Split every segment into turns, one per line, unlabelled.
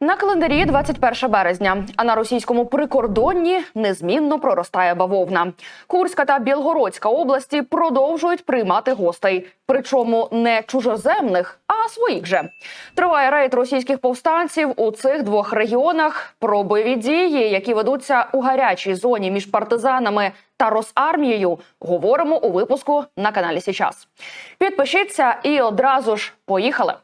На календарі 21 березня, а на російському прикордонні незмінно проростає бавовна. Курська та Білгородська області продовжують приймати гостей, причому не чужоземних, а своїх же. Триває рейд російських повстанців у цих двох регіонах. Про бойові дії, які ведуться у гарячій зоні між партизанами та Росармією, говоримо у випуску на каналі Січас. Підпишіться і одразу ж поїхали.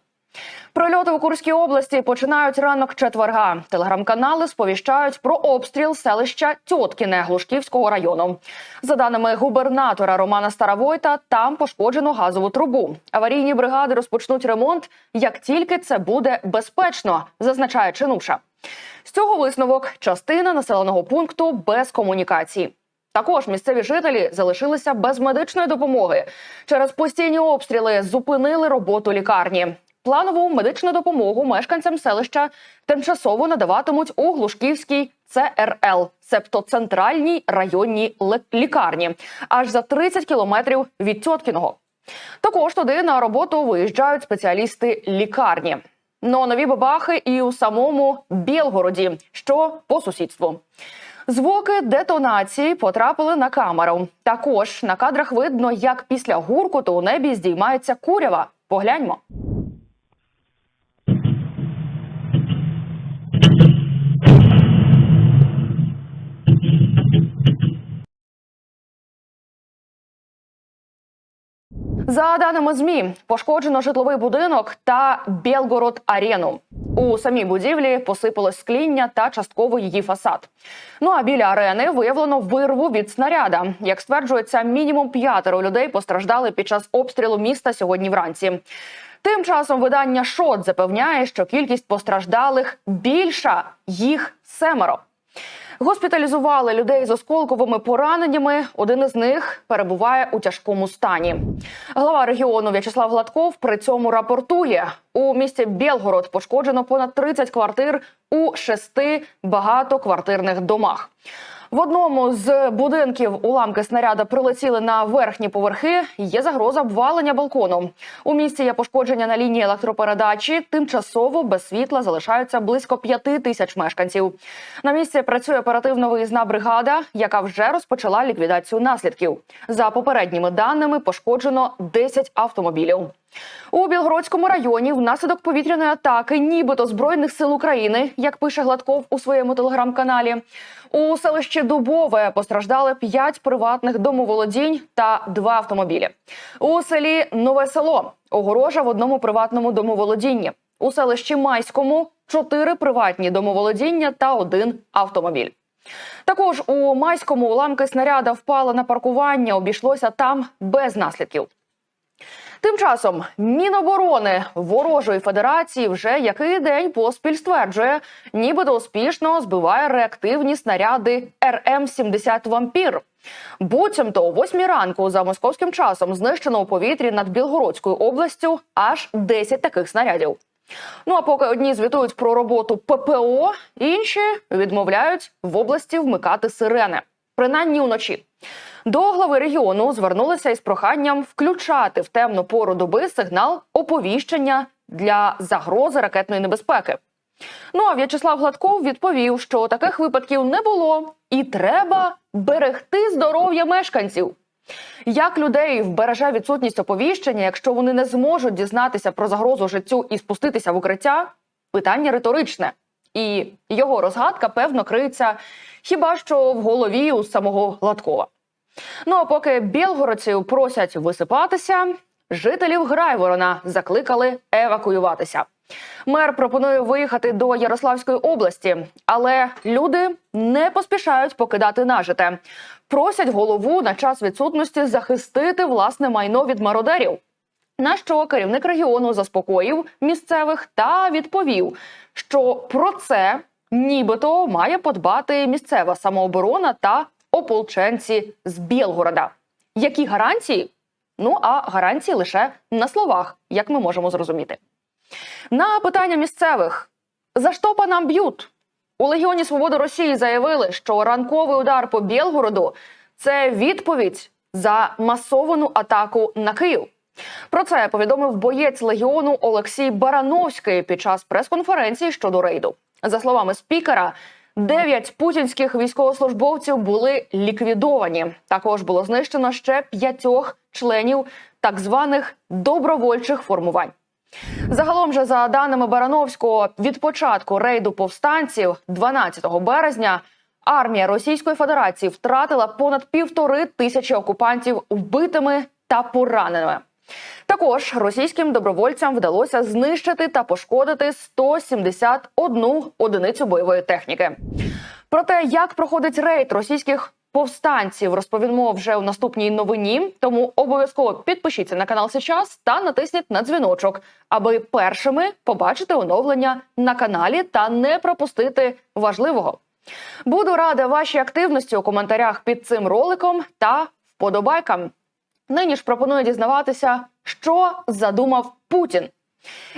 Прильоти у Курській області починають ранок четверга. Телеграм-канали сповіщають про обстріл селища Тьоткіне Глушківського району. За даними губернатора Романа Старовойта, там пошкоджено газову трубу. Аварійні бригади розпочнуть ремонт, як тільки це буде безпечно, зазначає чинуша. З цього висновок частина населеного пункту без комунікації. Також місцеві жителі залишилися без медичної допомоги. Через постійні обстріли зупинили роботу лікарні. Планову медичну допомогу мешканцям селища тимчасово надаватимуть у Глушківській ЦРЛ, себто центральній районній лікарні, аж за 30 кілометрів від Тьоткіного. Також туди на роботу виїжджають спеціалісти лікарні. Но нові бабахи і у самому Білгороді, що по сусідству. Звуки детонації потрапили на камеру. Також на кадрах видно, як після гуркоту у небі здіймається курява. Погляньмо. За даними змі, пошкоджено житловий будинок та Білгород Арену. У самій будівлі посипалось скління та частково її фасад. Ну а біля арени виявлено вирву від снаряда. Як стверджується, мінімум п'ятеро людей постраждали під час обстрілу міста сьогодні вранці. Тим часом видання Шот запевняє, що кількість постраждалих більша їх семеро. Госпіталізували людей з осколковими пораненнями. Один із них перебуває у тяжкому стані. Глава регіону В'ячеслав Гладков при цьому рапортує: у місті Білгород пошкоджено понад 30 квартир у шести багатоквартирних домах. В одному з будинків уламки снаряда прилетіли на верхні поверхи. Є загроза обвалення балкону. У місті є пошкодження на лінії електропередачі. Тимчасово без світла залишаються близько п'яти тисяч мешканців. На місці працює оперативно виїзна бригада, яка вже розпочала ліквідацію наслідків. За попередніми даними пошкоджено 10 автомобілів. У Білгородському районі внаслідок повітряної атаки, нібито збройних сил України, як пише Гладков у своєму телеграм-каналі, у селищі Дубове постраждали 5 приватних домоволодінь та 2 автомобілі. У селі Нове село огорожа в одному приватному домоволодінні. У селищі Майському 4 приватні домоволодіння та один автомобіль. Також у майському уламки снаряда впали на паркування. Обійшлося там без наслідків. Тим часом Міноборони ворожої федерації вже який день поспіль стверджує, нібито успішно збиває реактивні снаряди РМ-70 Вампір. Буцімто о 8 ранку за московським часом знищено у повітрі над Білгородською областю аж 10 таких снарядів. Ну а поки одні звітують про роботу ППО, інші відмовляють в області вмикати сирени, принаймні уночі. До глави регіону звернулися із проханням включати в темну пору доби сигнал оповіщення для загрози ракетної небезпеки. Ну а В'ячеслав Гладков відповів, що таких випадків не було, і треба берегти здоров'я мешканців. Як людей вбереже відсутність оповіщення, якщо вони не зможуть дізнатися про загрозу життю і спуститися в укриття? Питання риторичне, і його розгадка певно криється хіба що в голові у самого Гладкова. Ну а поки білгородців просять висипатися, жителів Грайворона закликали евакуюватися. Мер пропонує виїхати до Ярославської області, але люди не поспішають покидати нажите. Просять голову на час відсутності захистити власне майно від мародерів. На що керівник регіону заспокоїв місцевих та відповів, що про це нібито має подбати місцева самооборона та ополченці з Білгорода. Які гарантії? Ну а гарантії лише на словах, як ми можемо зрозуміти. На питання місцевих за що по нам б'ють? У Легіоні Свободи Росії заявили, що ранковий удар по Білгороду це відповідь за масовану атаку на Київ. Про це повідомив боєць легіону Олексій Барановський під час прес-конференції щодо рейду. За словами спікера, дев'ять путінських військовослужбовців були ліквідовані. Також було знищено ще п'ятьох членів так званих добровольчих формувань. Загалом же, за даними Барановського, від початку рейду повстанців 12 березня армія Російської Федерації втратила понад півтори тисячі окупантів вбитими та пораненими. Також російським добровольцям вдалося знищити та пошкодити 171 одиницю бойової техніки. Про те, як проходить рейд російських повстанців, розповімо вже у наступній новині. Тому обов'язково підпишіться на канал сейчас та натисніть на дзвіночок, аби першими побачити оновлення на каналі та не пропустити важливого. Буду рада вашій активності у коментарях під цим роликом та вподобайкам. Нині ж пропоную дізнаватися, що задумав Путін.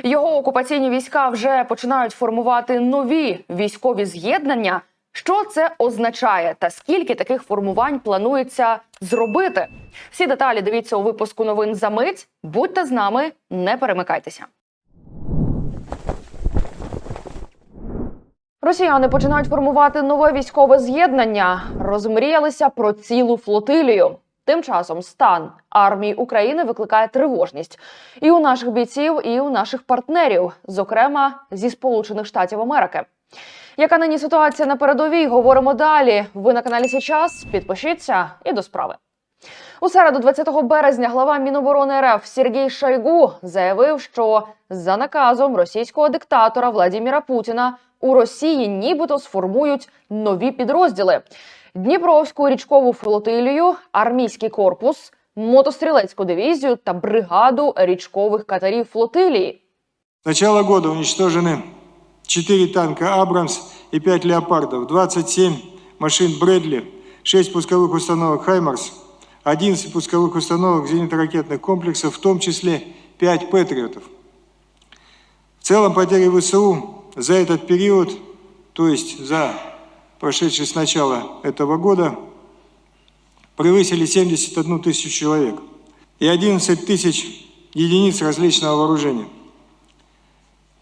Його окупаційні війська вже починають формувати нові військові з'єднання. Що це означає, та скільки таких формувань планується зробити? Всі деталі дивіться у випуску новин за мить. Будьте з нами, не перемикайтеся. Росіяни починають формувати нове військове з'єднання. Розмріялися про цілу флотилію. Тим часом стан армії України викликає тривожність і у наших бійців, і у наших партнерів, зокрема зі Сполучених Штатів Америки. Яка нині ситуація на передовій? Говоримо далі. Ви на каналі Січас. Підпишіться і до справи. У середу, 20 березня, глава Міноборони РФ Сергій Шойгу заявив, що за наказом російського диктатора Владіміра Путіна у Росії нібито сформують нові підрозділи: Дніпровську річкову флотилію, армійський корпус, мотострілецьку дивізію та бригаду річкових катерів флотилії.
С начала года уничтожены 4 танка «Абрамс» и 5 «Леопардов», 27 машин «Брэдли», 6 пусковых установок «Хаймарс», 11 пусковых установок зенитно-ракетных комплексов, в том числе 5 «Патриотов». В целом потери ВСУ за этот период, то есть за прошедший с начала этого года, превысили 71 тысячу человек и 11 тысяч единиц различного вооружения.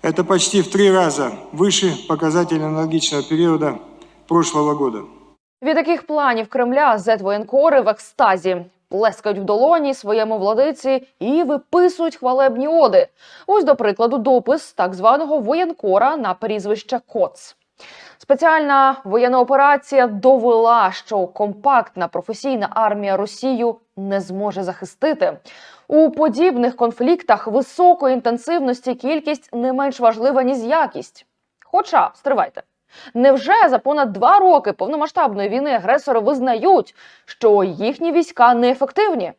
Это почти в три раза выше показателей аналогичного периода прошлого года.
Від таких планів Кремля зет-воєнкори в екстазі плескають в долоні своєму владиці і виписують хвалебні оди. Ось, до прикладу, допис так званого воєнкора на прізвище Коц. Спеціальна воєнна операція довела, що компактна професійна армія Росію не зможе захистити. У подібних конфліктах високої інтенсивності кількість не менш важлива, ніж якість. Хоча, стривайте, невже за понад два роки повномасштабної війни агресори визнають, що їхні війська неефективні?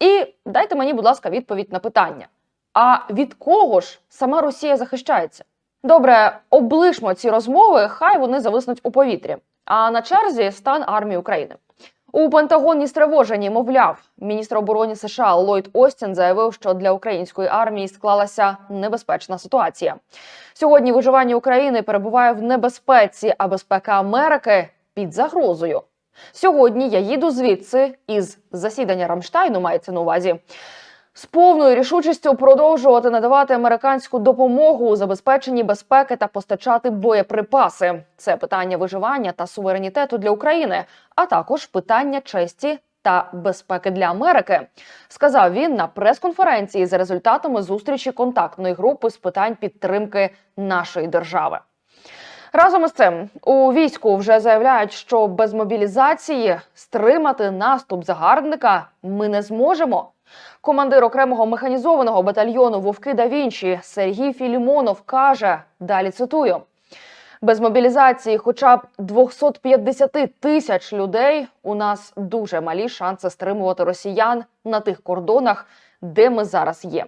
І дайте мені, будь ласка, відповідь на питання: а від кого ж сама Росія захищається? Добре, облишмо ці розмови, хай вони зависнуть у повітрі. А на черзі стан армії України. У Пентагоні стривожені, мовляв, міністр оборони США Ллойд Остін заявив, що для української армії склалася небезпечна ситуація. Сьогодні виживання України перебуває в небезпеці, а безпека Америки під загрозою. Сьогодні я їду звідси із засідання Рамштайну, мається на увазі. З повною рішучістю продовжувати надавати американську допомогу у забезпеченні безпеки та постачати боєприпаси. Це питання виживання та суверенітету для України, а також питання честі та безпеки для Америки, сказав він на прес-конференції за результатами зустрічі контактної групи з питань підтримки нашої держави. Разом із цим у війську вже заявляють, що без мобілізації стримати наступ загарбника ми не зможемо. Командир окремого механізованого батальйону Вовки да Вінчі Сергій Філімонов каже: далі цитую. Без мобілізації, хоча б 250 тисяч людей, у нас дуже малі шанси стримувати росіян на тих кордонах, де ми зараз є.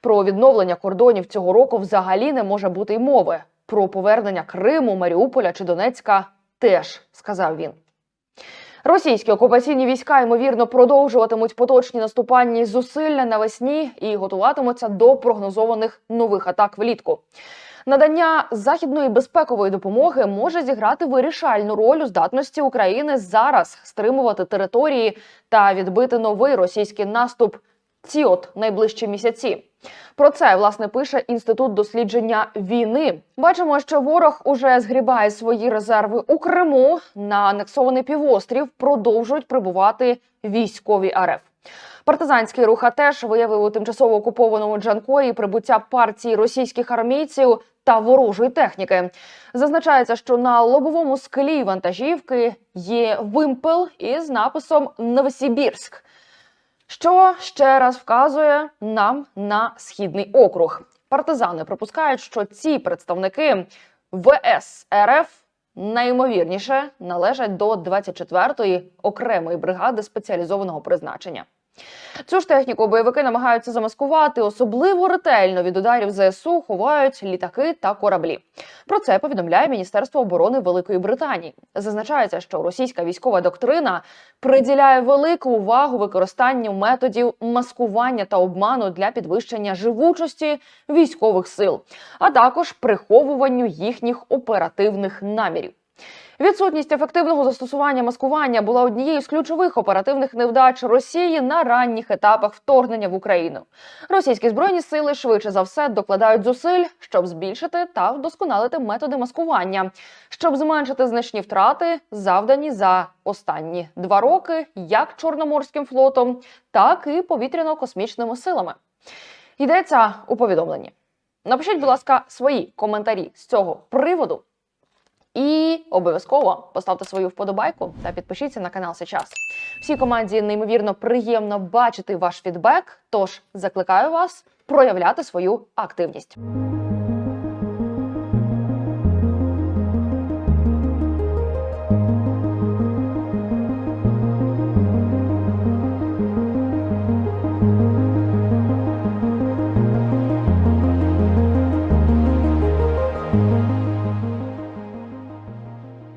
Про відновлення кордонів цього року взагалі не може бути й мови. Про повернення Криму, Маріуполя чи Донецька теж сказав він. Російські окупаційні війська ймовірно продовжуватимуть поточні наступальні зусилля навесні і готуватимуться до прогнозованих нових атак влітку. Надання західної безпекової допомоги може зіграти вирішальну роль у здатності України зараз стримувати території та відбити новий російський наступ ці от найближчі місяці. Про це власне пише інститут дослідження війни. Бачимо, що ворог уже згрібає свої резерви у Криму. На анексований півострів продовжують прибувати військові РФ. Партизанський рух теж виявив у тимчасово окупованому Джанкої прибуття партії російських армійців та ворожої техніки. Зазначається, що на лобовому склі вантажівки є вимпел із написом Новосибірськ, що ще раз вказує нам на східний округ. Партизани припускають, що ці представники ВС РФ найімовірніше належать до 24-ї окремої бригади спеціалізованого призначення. Цю ж техніку бойовики намагаються замаскувати. Особливо ретельно від ударів ЗСУ ховають літаки та кораблі. Про це повідомляє Міністерство оборони Великої Британії. Зазначається, що російська військова доктрина приділяє велику увагу використанню методів маскування та обману для підвищення живучості військових сил, а також приховуванню їхніх оперативних намірів. Відсутність ефективного застосування маскування була однією з ключових оперативних невдач Росії на ранніх етапах вторгнення в Україну. Російські збройні сили швидше за все докладають зусиль, щоб збільшити та вдосконалити методи маскування, щоб зменшити значні втрати, завдані за останні два роки, як Чорноморським флотом, так і повітряно-космічними силами. Йдеться у повідомленні. Напишіть, будь ласка, свої коментарі з цього приводу. І обов'язково поставте свою вподобайку та підпишіться на канал сейчас. Всій команді неймовірно приємно бачити ваш фідбек. Тож закликаю вас проявляти свою активність.